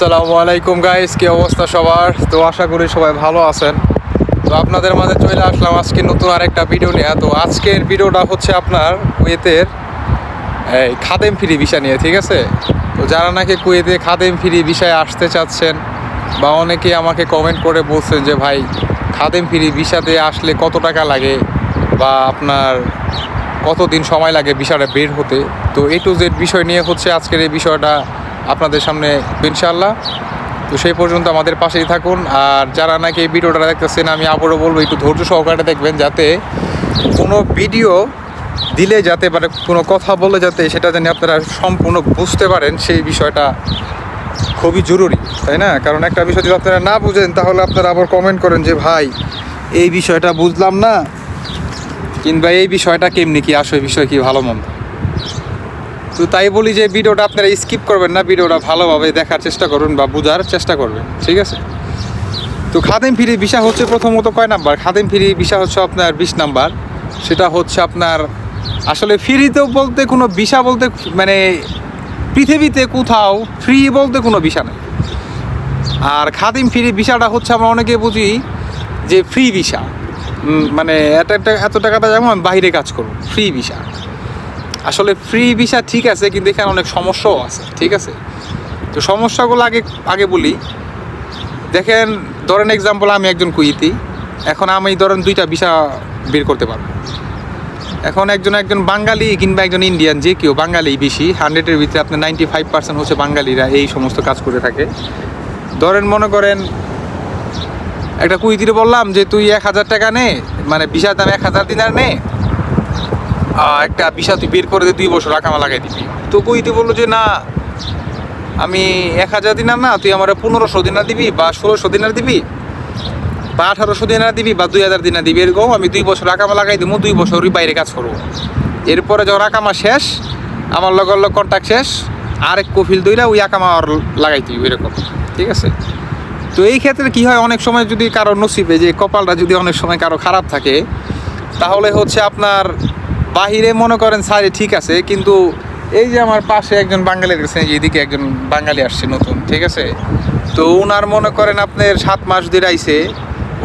আসসালামু আলাইকুম গাইস কি অবস্থা সবার? তো আশা করি সবাই ভালো আছেন। তো আপনাদের মাঝে চলে আসলাম আজকে নতুন আরেকটা ভিডিও নিয়ে। তো আজকের ভিডিওটা হচ্ছে আপনার কুয়েতের, এই খাদেম ফ্রি ভিসা নিয়ে, ঠিক আছে? তো যারা নাকি কুয়েতে খাদেম ফ্রি ভিসায় আসতে চাচ্ছেন বা অনেকে আমাকে কমেন্ট করে বলছেন যে, ভাই, খাদেম ফ্রি ভিসাতে আসলে কত টাকা লাগে বা আপনার কতদিন সময় লাগে ভিসাটা বের হতে? তো এ টু জেড বিষয় নিয়ে হচ্ছে আজকের এই বিষয়টা আপনাদের সামনে ইনশাল্লাহ তো সেই পর্যন্ত আমাদের পাশেই থাকুন। আর যারা নাকি এই ভিডিওটা দেখতেছেন, আমি আবারও বলব, একটু ধৈর্য সহকারে দেখবেন যাতে কোনো ভিডিও দিলে যাতে মানে কোনো কথা বলে যাতে সেটা জানি আপনারা সম্পূর্ণ বুঝতে পারেন, সেই বিষয়টা খুবই জরুরি, তাই না? কারণ একটা বিষয় যদি আপনারা না বুঝেন, তাহলে আপনারা আবার কমেন্ট করেন যে, ভাই, এই বিষয়টা বুঝলাম না। কিংবা, এই বিষয়টা কেমনি কি? আসলে বিষয় কি ভালো মন্দ? তো তাই বলি যে ভিডিওটা আপনারা স্কিপ করবেন না, ভিডিওটা ভালোভাবে দেখার চেষ্টা করবেন বা বোঝার চেষ্টা করবেন, ঠিক আছে? তো খাদেম ফিরি ভিসা হচ্ছে প্রথমত কয় নাম্বার? খাদেম ফিরি ভিসা হচ্ছে আপনার বিশ নাম্বার। সেটা হচ্ছে আপনার, আসলে ফ্রিতেও বলতে কোনো ভিসা বলতে মানে পৃথিবীতে কোথাও ফ্রি বলতে কোনো ভিসা নেই। আর খাদিম ফ্রি ভিসাটা হচ্ছে আমরা অনেকে বুঝি যে ফ্রি ভিসা। মানে এত একটা, এত টাকাটা যেমন বাইরে কাজ করব ফ্রি ভিসা। আসলে ফ্রি ভিসা ঠিক আছে, কিন্তু এখানে অনেক সমস্যাও আছে, ঠিক আছে? তো সমস্যাগুলো আগে আগে বলি। দেখেন, ধরেন এক্সাম্পল আমি একজন কুইতি এখন আমি ধরেন দুইটা ভিসা বের করতে পারব। এখন একজন একজন বাঙালি কিংবা একজন ইন্ডিয়ান যে কেউ বাঙালি বেশি হান্ড্রেডের ভিতরে আপনার নাইনটি ফাইভ পার্সেন্ট হচ্ছে বাঙালিরা এই সমস্ত কাজ করে থাকে। ধরেন মনে করেন, একটা কুইতিরে বললাম যে, তুই এক হাজার টাকা নে মানে ভিসার দাম এক হাজার দিনার নে। একটা ভিসা তুই বের করে দে, দুই বছর আকামা লাগাই দিবি। তো কুইতি বলল যে, না, আমি এক হাজার দিনার না, তুই আমার পনেরোশো দিনার দিবি বা ষোলোশো দিনার দিবি বা আঠারোশো দিনার দিবি বা দুই হাজার দিনার দিবি। এরকম আমি দুই বছর আকামা লাগাই দিব দুই বছরই বাইরে কাজ করব। এরপরে যখন আকামা শেষ, আমার লগর লগ কন্ট্যাক্ট শেষ, আরেক কফিল দইরা ওই আকামা আর লাগাই দিবি, এরকম। ঠিক আছে? তো এই ক্ষেত্রে কি হয়, অনেক সময় যদি কারও নসিবে যে, কপালটা যদি অনেক সময় কারও খারাপ থাকে, তাহলে হচ্ছে আপনার বাহিরে মনে করেন সারি ঠিক আছে, কিন্তু এই যে আমার পাশে একজন বাঙালির কাছে এদিকে একজন বাঙালি আসছে নতুন, ঠিক আছে? তো উনার মনে করেন আপনার সাত মাস ধরে আইছে,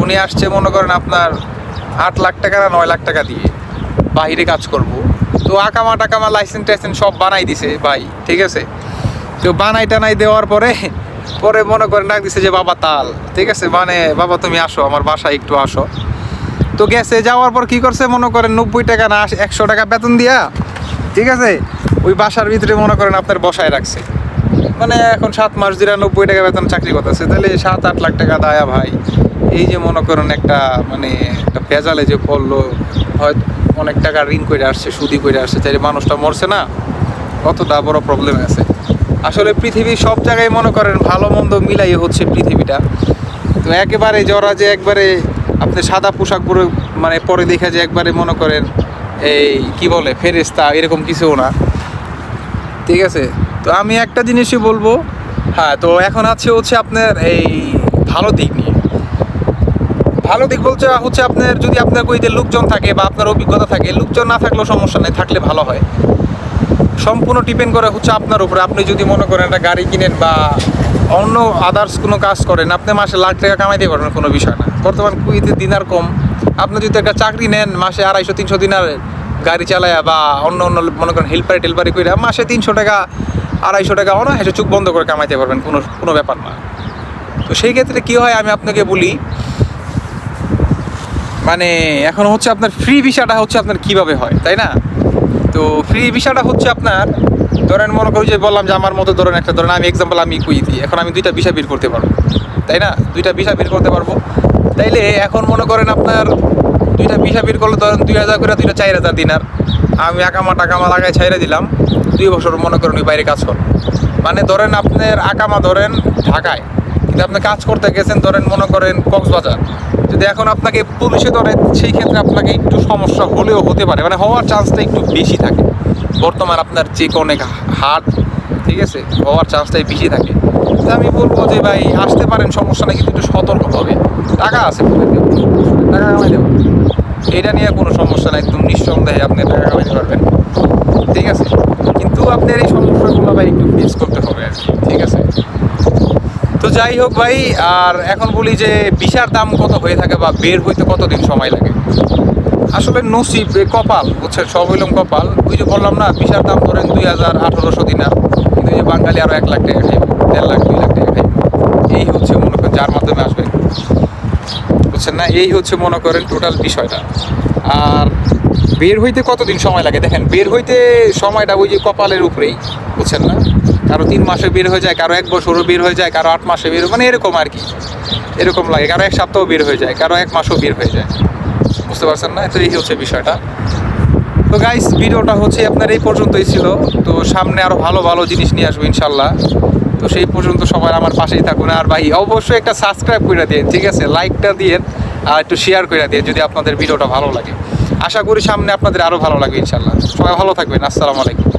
উনি আসছে মনে করেন আপনার আট লাখ টাকা না নয় লাখ টাকা দিয়ে বাহিরে কাজ করব। তো আকামা টাকামা লাইসেন্স টাইসেন্স সব বানাই দিছে ভাই, ঠিক আছে? তো বানাই টানাই দেওয়ার পরে পরে মনে করেন ডাক দিছে যে, বাবা তাল, ঠিক আছে? মানে বাবা তুমি আসো, আমার বাসায় একটু আসো। তো গেছে, যাওয়ার পর কি করছে? মনে করেন নব্বই টাকা না, একশো টাকা বেতন দিয়া, ঠিক আছে? ওই বাসার ভিতরে মনে করেন আপনার বসায় রাখছে। মানে এখন সাত মাস ধরে নব্বই টাকা বেতন চাকরি করতেছে। তাহলে সাত, আট লাখ টাকা দায়া ভাই। এই যে মনে করেন একটা মানে একটা ভেজালে যে পড়ল, হয়তো অনেক টাকা ঋণ করে আসছে সুদি করে আসছে তাই মানুষটা মরছে না? কতটা বড় প্রবলেম আছে। আসলে পৃথিবীর সব জায়গায় মনে করেন ভালো মন্দ মিলাই হচ্ছে পৃথিবীটা। তো একেবারে জরা যে একবারে আপনি সাদা পোশাক পরে মানে পরে দেখে যে একবারে মনে করেন এই কি বলে ফেরেস্তা এরকম কিছুও না। ঠিক আছে? তো আমি একটা জিনিসই বলব। হ্যাঁ তো এখন আছে হচ্ছে আপনার এই ভালো দিক নিয়ে। ভালো দিক বলছে হচ্ছে আপনার যদি আপনার কইতে লোকজন থাকে বা আপনার অভিজ্ঞতা থাকে, লোকজন না থাকলেও সমস্যা নেই, থাকলে ভালো হয়। সম্পূর্ণ ডিপেন্ড করে হচ্ছে আপনার উপরে। আপনি যদি মনে করেন একটা গাড়ি কিনেন বা অন্য আদার্স কোনো কাজ করেন, আপনি মাসে লাখ টাকা কামাইতে পারবেন, কোনো বিষয় না। বর্তমান কুইতে দিনার কম। আপনি যদি একটা চাকরি নেন, মাসে আড়াইশো, তিনশো দিনার গাড়ি চালায়া বা অন্য অন্য মনে করেন হেল্পারি টেলপারি করে মাসে তিনশো টাকা, আড়াইশো টাকা অনায়াসে চোখ বন্ধ করে কামাইতে পারবেন, কোনো কোনো ব্যাপার না। তো সেই ক্ষেত্রে কী হয়, আমি আপনাকে বলি মানে এখন হচ্ছে আপনার ফ্রি ভিসাটা হচ্ছে আপনার কীভাবে হয়, তাই না? তো ফ্রি ভিসাটা হচ্ছে আপনার, ধরেন মনে করি যে বললাম যে আমার মতো ধরেন একটা ধরেন আমি এক্সাম্পল আমি কুই দিই, এখন আমি দুইটা ভিসা বের করতে পারব, তাই না? দুইটা ভিসা বের করতে পারব, তাইলে এখন মনে করেন আপনার দুইটা ভিসা বের করলে ধরেন দুই হাজার করে দুইটা চার হাজার দিনার, আমি আকামা টাকামা লাগাই ছাইরে দিলাম, দুই বছর মনে করেন ওই বাইরে কাজ কর। মানে ধরেন আপনার আকামা ধরেন ঢাকায় কিন্তু আপনি কাজ করতে গেছেন, ধরেন মনে করেন কক্সবাজার। যদি এখন আপনাকে পুলিশে ধরে, সেই ক্ষেত্রে আপনাকে একটু সমস্যা হলেও হতে পারে। মানে হওয়ার চান্সটা একটু বেশি থাকে। বর্তমান আপনার চেক অনেক হার্ড ঠিক আছে, হওয়ার চান্সটাই বেশি থাকে। আমি বলব যে ভাই, আসতে পারেন, সমস্যা নেই, কিন্তু একটু সতর্ক হবে টাকা আছে টাকা কামাই দেবো। এটা নিয়ে কোনো সমস্যা নাই, একদম নিঃসন্দেহে আপনি টাকা কামাইতে পারবেন। ঠিক আছে? কিন্তু আপনার এই সমস্যাগুলো ভাই একটু ফেস করতে হবে আর ঠিক আছে? যাই হোক ভাই, আর এখন বলি যে বিশার দাম কত হয়ে থাকে বা বের হইতে কতদিন সময় লাগে? আসলে নসিব কপাল, বুঝছেন? সব হইলাম কপাল। ওই যে বললাম না, বিশার দাম ধরেন দুই হাজার আঠারোশো দিনার কিন্তু এই বাঙালি আরও এক লাখ টাকা খাইব, দেড় লাখ, দুই লাখ টাকা এই হচ্ছে মনে করেন যার মাধ্যমে আসবে। বুঝছেন না? এই হচ্ছে মনে করেন টোটাল বিষয়টা। আর বের হইতে কতদিন সময় লাগে? দেখেন, বের হইতে সময়টা ওই যে কপালের উপরেই, বুঝছেন না? কারও তিন মাসে বের হয়ে যায়, কারও এক বছরও বের হয়ে যায়, কারও আট মাসে বের মানে এরকম আর কি। এরকম লাগে, কারও এক সপ্তাহ বের হয়ে যায়, কারও এক মাসও বের হয়ে যায়। বুঝতে পারছেন না? তো এই হচ্ছে বিষয়টা। তো গাইস ভিডিওটা হচ্ছে আপনার এই পর্যন্তই ছিল। তো সামনে আরও ভালো ভালো জিনিস নিয়ে আসব ইনশাল্লাহ। তো সেই পর্যন্ত সবাই আমার পাশেই থাকুন। আর ভাই, অবশ্যই একটা সাবস্ক্রাইব করে দিন, ঠিক আছে? লাইকটা দিয়ে আর একটু শেয়ার করে দিন, যদি আপনাদের ভিডিওটা ভালো লাগে। আশা করি সামনে আপনাদের আরও ভালো লাগবে ইনশাল্লাহ। সবাই ভালো থাকবেন। আসসালামু আলাইকুম।